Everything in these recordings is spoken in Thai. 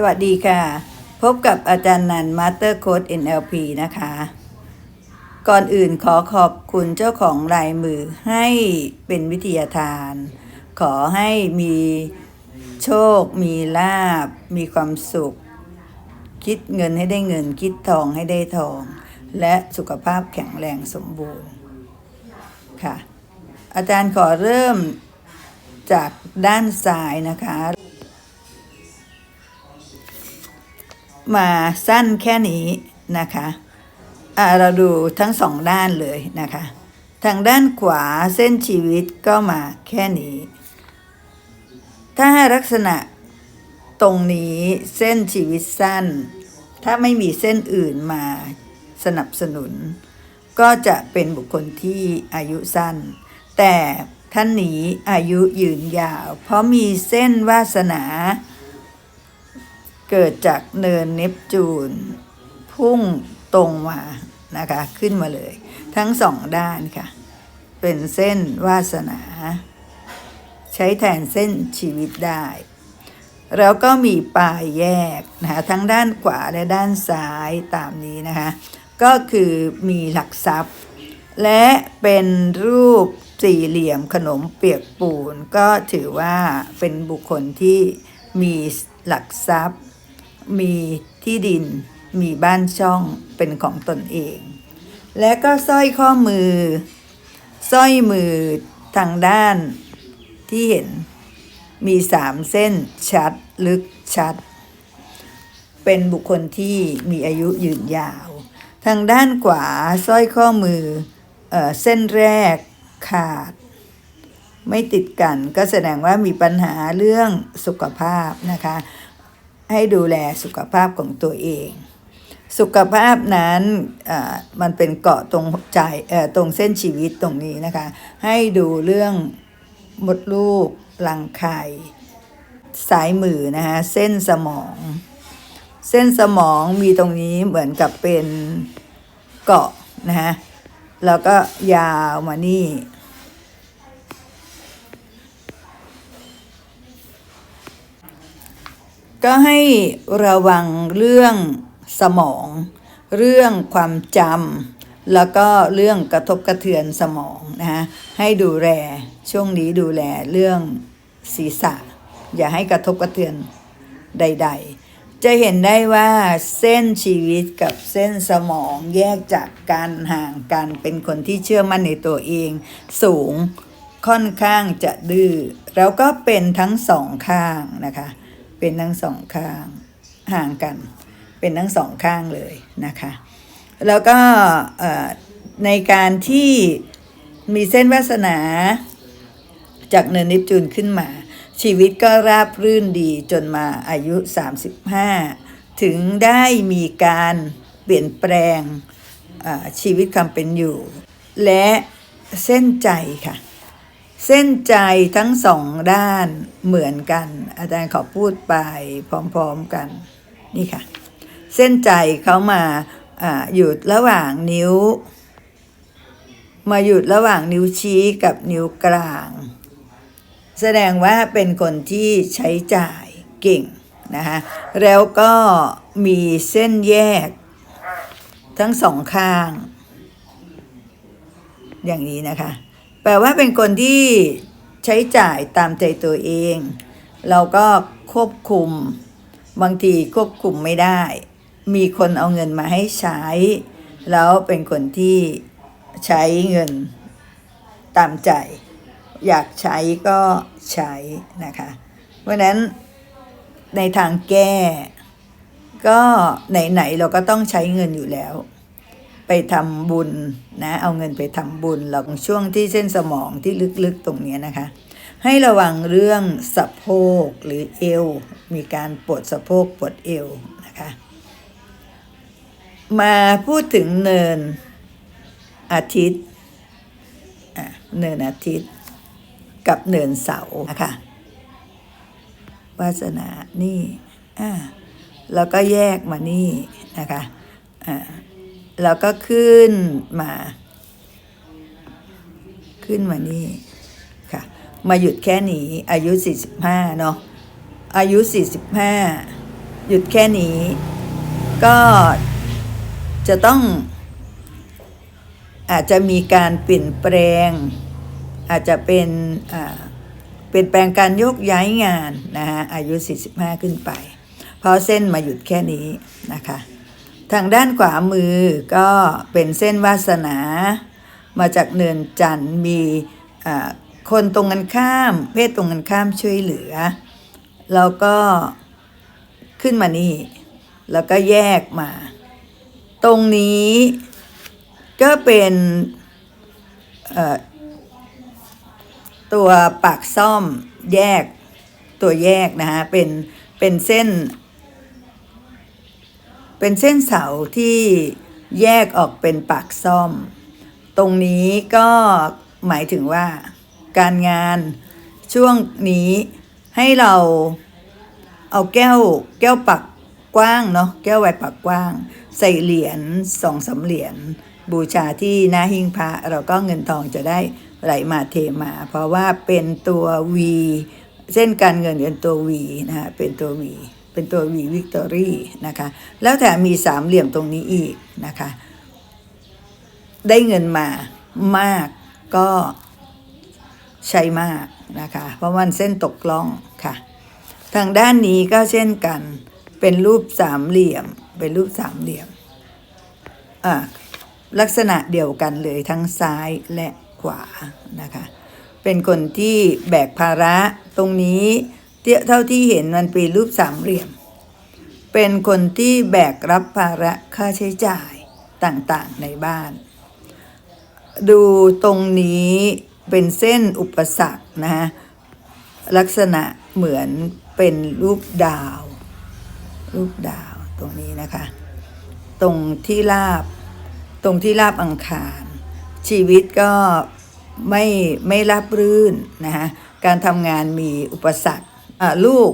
สวัสดีค่ะ พบกับอาจารย์นันมาสเตอร์โค้ด NLP นะคะ ก่อนอื่นขอขอบคุณเจ้าของลายมือให้เป็นวิทยาทาน ขอให้มีโชค มีลาบ มีความสุข คิดเงินให้ได้เงิน คิดทองให้ได้ทอง และสุขภาพแข็งแรงสมบูรณ์ ค่ะ อาจารย์ขอเริ่มจากด้านซ้ายนะคะ มาสั้นแค่นี้นะคะเราดูทั้งสองด้านเลยนะคะ ทางด้านขวาเส้นชีวิตก็มาแค่นี้ ถ้าลักษณะตรงนี้เส้นชีวิตสั้น ถ้าไม่มีเส้นอื่นมาสนับสนุน ก็จะเป็นบุคคลที่อายุสั้น แต่ท่านนี้อายุยืนยาว เพราะมีเส้นวาสนา เกิดจากเนินเนปจูน พุ่งตรงมานะคะ ขึ้นมาเลย ทั้งสองด้านค่ะ เป็นเส้นวาสนา ใช้แทนเส้นชีวิตได้ แล้วก็มีปลายแยกนะคะทั้งด้านขวาและด้านซ้ายตามนี้นะคะ ก็คือมีหลักทรัพย์ และเป็นรูปสี่เหลี่ยมขนมเปียกปูน ก็ถือว่าเป็นบุคคลที่มีหลักทรัพย์ มีที่ดิน มีบ้านช่องเป็นของตนเอง และก็สร้อยข้อมือ สร้อยมือทางด้านที่เห็นมีสามเส้นชัดลึกชัด เป็นบุคคลที่มีอายุยืนยาว ทางด้านขวาสร้อยข้อมือเออเส้นแรกขาด ไม่ติดกันก็แสดงว่ามีปัญหาเรื่องสุขภาพนะคะ ให้ดูแลสุขภาพของตัวเอง สุขภาพนั้นมันเป็นเกาะตรงใจตรงเส้นชีวิตตรงนี้นะคะ ให้ดูเรื่องมดลูกรังไข่สายมือนะคะเส้นสมอง เส้นสมองมีตรงนี้เหมือนกับเป็นเกาะนะฮะแล้วก็ยาวมานี่ ก็ให้ระวังเรื่องสมอง เรื่องความจำแล้วก็เรื่องกระทบกระเทือนสมองนะฮะให้ดูแลช่วงนี้ดูแลเรื่องศีรษะ อย่าให้กระทบกระเทือนใด ๆ จะเห็นได้ว่าเส้นชีวิตกับเส้นสมองแยกจากกันห่างกันเป็นคนที่เชื่อมั่นในตัวเอง สูงค่อนข้างจะดื้อแล้วก็เป็นทั้งสองข้างนะคะ เป็นทั้งสองข้างห่างกัน เป็นทั้งสองข้างเลยนะคะ แล้วก็ในการที่มีเส้นวาสนาจากเนินนิปจูนขึ้นมา ชีวิตก็ราบรื่นดีจนมาอายุ 35 ถึงได้มีการเปลี่ยนแปลงชีวิตความเป็นอยู่ และเส้นใจค่ะ เส้นใจทั้งสองด้านเหมือนกัน อาจารย์ขอพูดไปพร้อมๆกันนี่ค่ะ เส้นใจเขามาอ่าหยุดระหว่างนิ้ว มาหยุดระหว่างนิ้วชี้กับนิ้วกลาง แสดงว่าเป็นคนที่ใช้จ่ายเก่งนะคะแล้วก็มีเส้นแยกทั้งสองข้าง อย่างนี้นะคะ แปลว่าเป็นคนที่ใช้จ่ายตามใจตัวเอง เราก็ควบคุม บางทีควบคุมไม่ได้ มีคนเอาเงินมาให้ใช้ แล้วเป็นคนที่ใช้เงินตามใจ อยากใช้ก็ใช้นะคะ เพราะฉะนั้นในทางแก้ ก็ไหนๆเราก็ต้องใช้เงินอยู่แล้ว ไปทำบุญนะเอาเงินไปทำบุญเราช่วงที่เส้นสมองที่ลึกๆตรงนี้นะคะ ให้ระวังเรื่องสะโพกหรือเอว มีการปวดสะโพกปวดเอวนะคะมาพูดถึงเนินอาทิตย์เนินอาทิตย์กับเนินเสาร์นะคะวาสนานี่อ่าแล้วก็แยกมานี่นะคะอ่า แล้วก็ขึ้นมา ขึ้นมานี่ค่ะ มาหยุดแค่นี้ อายุ 45 เนาะอายุ 45 หยุดแค่นี้ ก็จะต้อง อาจจะมีการเปลี่ยนแปลง อาจจะเป็นเปลี่ยนแปลงการยกย้ายงาน นะฮะอายุ 45 ขึ้นไป เพราะเส้นมาหยุดแค่นี้นะคะ ทางด้านขวามือก็เป็นเส้นวาสนา มาจากเนินจันมีคนตรงกันข้าม เพศตรงกันข้ามช่วยเหลือ แล้วก็ขึ้นมานี่ แล้วก็แยกมา ตรงนี้ก็เป็นตัวปากซ่อมแยกตัวแยกนะฮะเป็นเป็นเส้น เป็นเส้นเสาที่แยกออกเป็นปากซ่อม ตรงนี้ก็หมายถึงว่า การงานช่วงนี้ให้เราเอาแก้วแก้วปักกว้างเนาะแก้วไวนปักกว้าง ใส่เหรียญสองสาเหรียญบูชาที่หน้าหิ้งพระเราก็เงินทองจะได้ไหลมาเทมา เพราะว่าเป็นตัว V เส้นการเงินเป็นตัว V นะฮะเป็นตัว V เป็นตัว V วิกตอรี่นะคะ แล้วแถมมีสามเหลี่ยมตรงนี้อีกนะคะ ได้เงินมามากก็ใช้มากนะคะ เพราะมันเส้นตกล่องค่ะ ทางด้านนี้ก็เช่นกัน เป็นรูปสามเหลี่ยม เป็นรูปสามเหลี่ยมอ่าลักษณะเดียวกันเลยทั้งซ้ายและขวานะคะ เป็นคนที่แบกภาระตรงนี้ เท่าที่เห็นมันเป็นรูปสามเหลี่ยม เป็นคนที่แบกรับภาระค่าใช้จ่ายต่างๆในบ้าน ดูตรงนี้เป็นเส้นอุปสรรคนะฮะลักษณะเหมือนเป็นรูปดาว รูปดาวตรงนี้นะคะ ตรงที่ราบตรงที่ราบอังคาร ชีวิตก็ไม่ไม่ราบรื่นนะฮะการทำงานมีอุปสรรค ลูก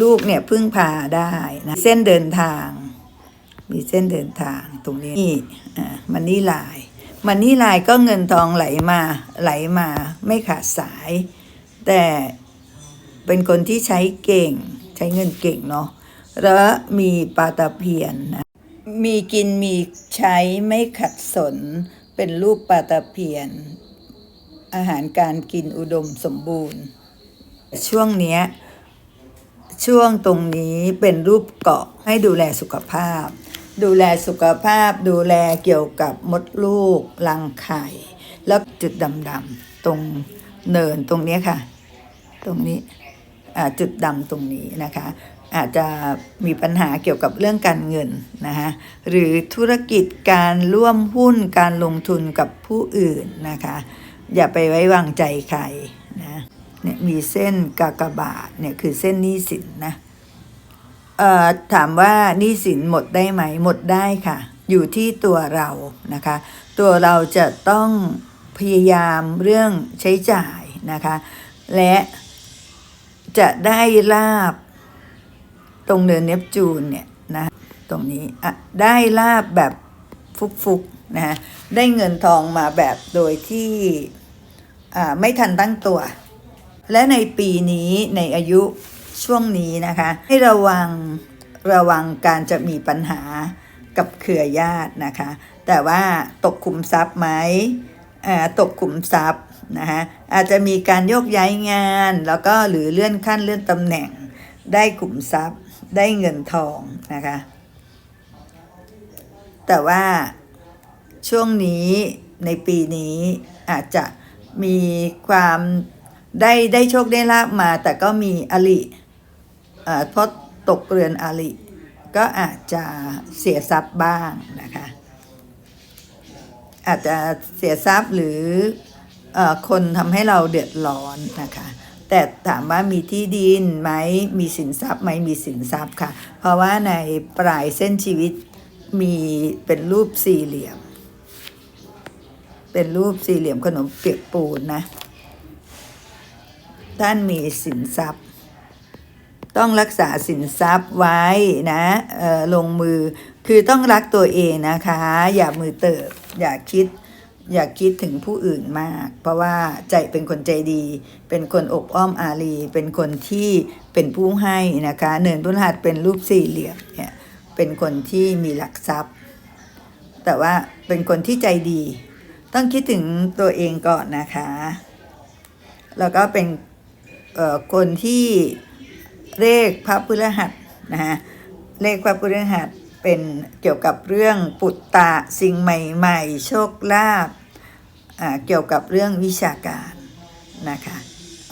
ลูกเนี่ยพึ่งพาได้นะเส้นเดินทาง มีเส้นเดินทางตรงนี้นี่อ่ามันนี่ลาย มันนี่ลายก็เงินทองไหลมาไหลมาไม่ขาดสาย แต่เป็นคนที่ใช้เก่ง ใช้เงินเก่งเนาะแล้วมีปาตะเพียนนะมีกินมีใช้ไม่ขัดสน เป็นรูปปาตะเพียน อาหารการกินอุดมสมบูรณ์ ช่วงเนี้ยช่วงตรงนี้เป็นรูปเกาะให้ดูแลสุขภาพ ดูแลสุขภาพ ดูแลเกี่ยวกับมดลูกรังไข่ แล้วจุดดำๆตรงเนินตรงนี้ค่ะ ตรงนี้จุดดำตรงนี้นะคะ อาจจะมีปัญหาเกี่ยวกับเรื่องการเงินนะคะหรือธุรกิจการร่วมหุ้นการลงทุนกับผู้อื่นนะคะ อย่าไปไว้วางใจใครนะ เนี่ยมีเส้นกากบาทเนี่ยคือเส้นหนี้สินนะเอ่อถามว่าหนี้สินหมดได้ไหมหมดได้ค่ะ อยู่ที่ตัวเรานะคะ ตัวเราจะต้องพยายามเรื่องใช้จ่ายนะคะ และจะได้ลาบตรงเนินเนปจูนเนี่ยนะตรงนี้อะได้ลาบแบบฟุกๆนะได้เงินทองมาแบบโดยที่อ่าไม่ทันตั้งตัว และในปีนี้ในอายุช่วงนี้นะคะ ให้ระวังระวังการจะมีปัญหากับเครือญาตินะคะ แต่ว่าตกขุมทรัพย์ไหมอ่าตกขุมทรัพย์นะคะอาจจะมีการโยกย้ายงาน แล้วก็หรือเลื่อนขั้นเลื่อนตำแหน่ง ได้ขุมทรัพย์ ได้เงินทองนะคะ แต่ว่าช่วงนี้ในปีนี้อาจจะมีความ ได้ได้โชคได้ลาบมาแต่ก็มีอลิเอ่อพราะตกเรือนอลิก็อาจจะเสียทรัพย์บ้างนะคะ อาจจะเสียทรัพย์หรือเออคนทำให้เราเดือดร้อนนะคะ แต่ถามว่ามีที่ดินไหมมีสินทรัพย์ไหมมีสินทรัพย์ค่ะ เพราะว่าในปลายเส้นชีวิตมีเป็นรูปสี่เหลี่ยม เป็นรูปสี่เหลี่ยมขนมเปียกปูนนะ ท่านมีสินทรัพย์ ต้องรักษาสินทรัพย์ไว้นะเออลงมือคือต้องรักตัวเองนะคะ อย่ามือเติบ อย่าคิด อย่าคิดถึงผู้อื่นมาก เพราะว่าใจเป็นคนใจดี เป็นคนอบอ้อมอารี เป็นคนที่เป็นผู้ให้นะคะ เนินพฤหัสเป็นรูปสี่เหลี่ยมเนี่ยเป็นคนที่มีหลักทรัพย์ แต่ว่าเป็นคนที่ใจดี ต้องคิดถึงตัวเองก่อนนะคะ แล้วก็เป็น คนที่เลขพระพฤหัสนะฮะเลขพระพฤหัสเป็นเกี่ยวกับเรื่องปุตตะสิ่งใหม่ ๆ โชคลาภเกี่ยวกับเรื่องวิชาการนะคะ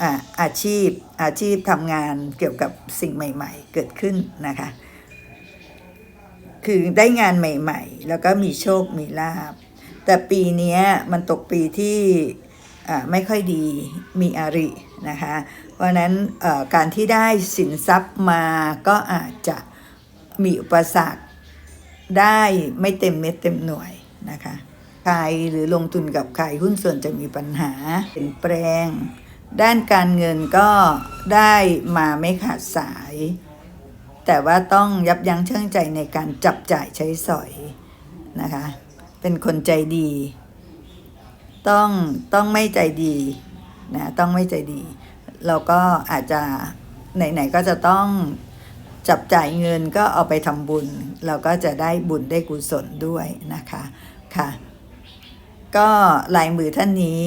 อาอาชีพอาชีพทำงานเกี่ยวกับสิ่งใหม่ ๆ เกิดขึ้นนะคะคือได้งานใหม่ ๆ แล้วก็มีโชคมีลาบแต่ปีนี้มันตกปีที่ไม่ค่อยดีมีอาริ นะคะ เพราะนั้นการที่ได้สินทรัพย์มาก็อาจจะมีอุปสรรคได้ไม่เต็มเม็ดเต็มหน่วยนะคะใครหรือลงทุนกับใครหุ้นส่วนจะมีปัญหาเปลี่ยนแปลง ด้านการเงินก็ได้มาไม่ขาดสาย แต่ว่าต้องยับยั้งชั่งใจในการจับจ่ายใช้สอยนะคะ เป็นคนใจดี ต้องต้องไม่ใจดี นะต้องไม่ใจดี เราก็อาจจะไหนๆก็จะต้องจับจ่ายเงินก็เอาไปทำบุญ เราก็จะได้บุญได้กุศลด้วยนะคะค่ะ ก็ลายมือท่านนี้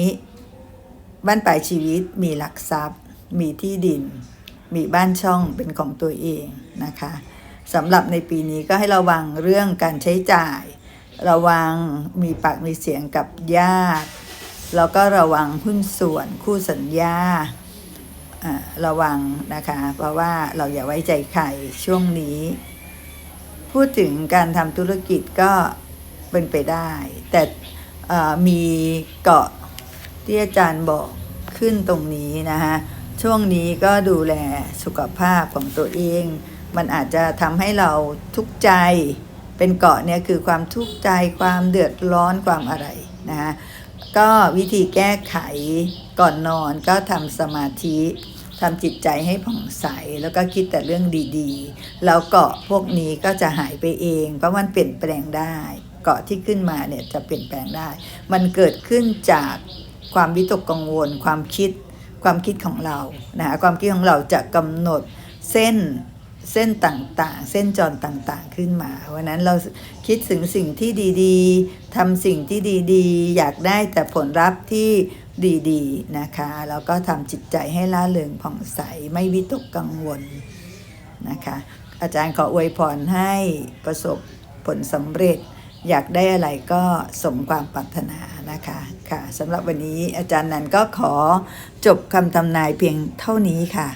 บ้านปลายชีวิตมีหลักทรัพย์ มีที่ดิน มีบ้านช่องเป็นของตัวเองนะคะสำหรับในปีนี้ก็ให้ระวังเรื่องการใช้จ่าย ระวังมีปากมีเสียงกับญาติ แล้วก็ระวังหุ้นส่วนคู่สัญญาระวังนะคะ เพราะว่าเราอย่าไว้ใจใครช่วงนี้ พูดถึงการทำธุรกิจก็เป็นไปได้ แต่มีเกาะที่อาจารย์บอกขึ้นตรงนี้นะคะช่วงนี้ก็ดูแลสุขภาพของตัวเอง มันอาจจะทำให้เราทุกข์ใจ เป็นเกาะเนี่ยคือความทุกข์ใจความเดือดร้อนความอะไรนะคะ ก็วิธีแก้ไขก่อนนอนก็ทำสมาธิทำจิตใจให้ผ่องใสแล้วก็คิดแต่เรื่องดีๆ แล้วเกาะพวกนี้ก็จะหายไปเอง เพราะมันเปลี่ยนแปลงได้ เกาะที่ขึ้นมาเนี่ยจะเปลี่ยนแปลงได้ มันเกิดขึ้นจากความวิตกกังวล ความคิด ความคิดของเรานะคะความคิดของเราจะกำหนดเส้น เส้นต่างๆ เส้นจรต่างๆขึ้นมาวันนั้นเราคิดถึงสิ่งที่ดีๆทำสิ่งที่ดีๆ อยากได้แต่ผลลัพธ์ที่ดีๆนะคะแล้วก็ทำจิตใจให้ล่าเริงผ่องใสไม่วิตกกังวลนะคะอาจารย์ขออวยพรให้ประสบผลสำเร็จ อยากได้อะไรก็สมความปรารถนานะคะค่ะสำหรับวันนี้อาจารย์นันก็ขอจบคำทำนายเพียงเท่านี้ค่ะ